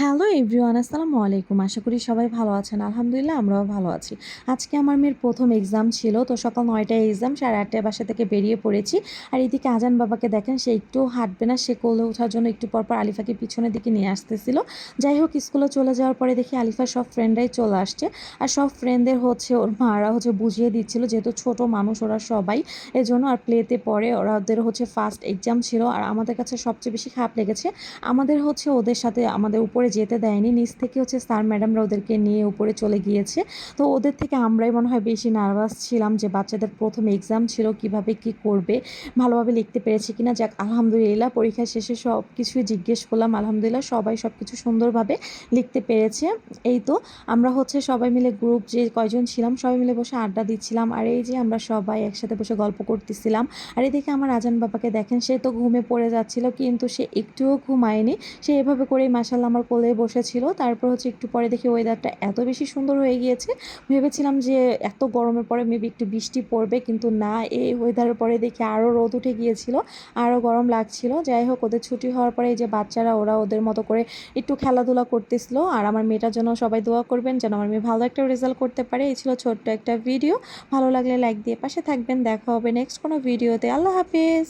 Hello everyone, আসসালামু আলাইকুম। আশা করি সবাই ভালো আছেন। আলহামদুলিল্লাহ, আমরাও ভালো আছি। আজকে আমার মেয়ের প্রথম এক্সাম ছিল, তো সকাল নয়টায় এক্সাম সাড়ে আটটায় বাসা থেকে বেরিয়ে পড়েছি। আর এদিকে আজান বাবাকে দেখেন, সে একটু হাঁটবে না, সে কোলে ওঠার জন্য একটু পরপর আলিফাকে পিছনের দিকে নিয়ে আসতেছিল। যাই হোক, স্কুলে চলে যাওয়ার পরে দেখি আলিফার সব ফ্রেন্ডরাই চলে আসছে। আর সব ফ্রেন্ডদের হচ্ছে, ওর মারা হচ্ছে বুঝিয়ে দিচ্ছিল, যেহেতু ছোট মানুষ ওরা সবাই। এজন্য আর প্লেতে পড়ে ওরা ওদের হচ্ছে ফার্স্ট এক্সাম ছিল। আর আমাদের কাছে সবচেয়ে বেশি খারাপ লেগেছে, আমাদের হচ্ছে ওদের সাথে, আমাদের উপরে যেতে দেয়নি। নিচ থেকে হচ্ছে স্যার ম্যাডামরা ওদেরকে নিয়ে উপরে চলে গিয়েছে। তো ওদের থেকে আমরাই মনে হয় বেশি নার্ভাস ছিলাম যে বাচ্চাদের প্রথম এক্সাম ছিল, কীভাবে কি করবে, ভালোভাবে লিখতে পেরেছে কিনা। যাক, আলহামদুলিল্লাহ পরীক্ষা শেষে সব কিছুই জিজ্ঞেস করলাম, আলহামদুলিল্লাহ, সবাই সব কিছু সুন্দরভাবে লিখতে পেরেছে। এই তো, আমরা হচ্ছে সবাই মিলে গ্রুপ যে কয়জন ছিলাম, সবাই মিলে বসে আড্ডা দিচ্ছিলাম। আর এই যে আমরা সবাই একসাথে বসে গল্প করতেছিলাম। আর এদিকে আমার আজান বাবাকে দেখেন, সে তো ঘুমে পড়ে যাচ্ছিল, কিন্তু সে একটুও ঘুমায়নি। সে এভাবে করেই মাসাল্লাহ আমার কোলে বসেছিল। তারপর হচ্ছে একটু পরে দেখি ওয়েদারটা এত বেশি সুন্দর হয়ে গিয়েছে। ভেবেছিলাম যে এত গরমের পরে মেবি একটু বৃষ্টি পড়বে, কিন্তু না, এই ওয়েদারের পরে দেখি আরও রোদ উঠে গিয়েছিল আরও গরম লাগছিল। যাই হোক, ওদের ছুটি হওয়ার পরে এই যে বাচ্চারা, ওরা ওদের মতো করে একটু খেলাধুলা করতেছিল। আর আমার মেয়েটার জন্য সবাই দোয়া করবেন যেন আমার মেয়ে ভালো একটা রেজাল্ট করতে পারে। এই ছিল ছোট্ট একটা ভিডিও ভালো লাগলে লাইক দিয়ে পাশে থাকবেন। দেখা হবে নেক্সট কোনো ভিডিওতে আল্লাহ হাফিজ!